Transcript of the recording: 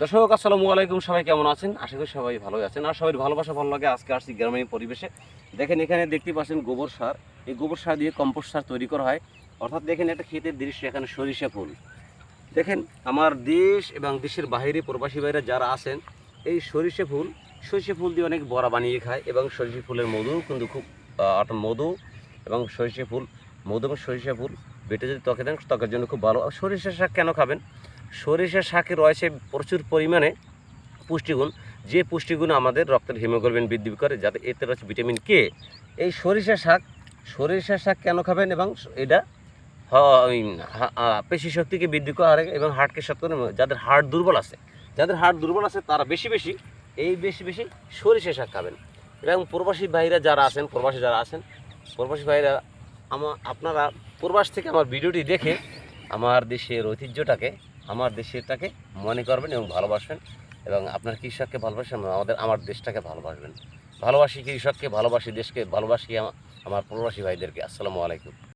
দর্শক, আসসালামু আলাইকুম। সবাই কেমন আছেন? আশা করি সবাই ভালো আছেন। আর সবাই ভালোবাসা ভালো লাগে। আজকে আসছি গ্রামীণ পরিবেশে। দেখেন, এখানে দেখতে পাচ্ছেন গোবর সার। এই গোবর সার দিয়ে কম্পোস্ট সার তৈরি করা হয়। অর্থাৎ দেখেন একটা ক্ষেতের দৃশ্য। এখানে সরিষা ফুল। দেখেন, আমার দেশ এবং দেশের বাইরে প্রবাসী বাইরে যারা আছেন, এই সরিষা ফুল সরিষা ফুল দিয়ে অনেক বড়া বানিয়ে খায় এবং সরিষা ফুলের মধু কিন্তু খুব মধু এবং সরিষা ফুল, মধু এবং সরিষা ফুল বেটে যদি ত্বকে দেন, ত্বকের জন্য খুব ভালো। সরিষা শাক কেন খাবেন? সরিষা শাকে রয়েছে প্রচুর পরিমাণে পুষ্টিগুণ। যে পুষ্টিগুণ আমাদের রক্তের হিমোগ্লোবিন বৃদ্ধি করে, যাতে এতে রয়েছে ভিটামিন কে। এই সরিষা শাক সরিষা শাক কেন খাবেন এবং এটা পেশি শক্তিকে বৃদ্ধি করে এবং হার্টকে করে, যাদের হার্ট দুর্বল আছে, যাদের হার্ট দুর্বল আছে তারা বেশি বেশি এই বেশি বেশি সরিষা শাক খাবেন। এবং প্রবাসী ভাইরা যারা আছেন, প্রবাসী যারা আছেন, প্রবাসী ভাইরা আমার আপনারা প্রবাস থেকে আমার ভিডিওটি দেখে আমার দেশের ঐতিহ্যটাকে আমার দেশেরটাকে মনে করবেন এবং ভালোবাসবেন এবং আপনার কৃষককে ভালোবাসেন আমাদের, আমার দেশটাকে ভালোবাসবেন। ভালোবাসি কৃষককে, ভালোবাসি দেশকে, ভালোবাসি আমার প্রবাসী ভাইদেরকে। আসসালামু আলাইকুম।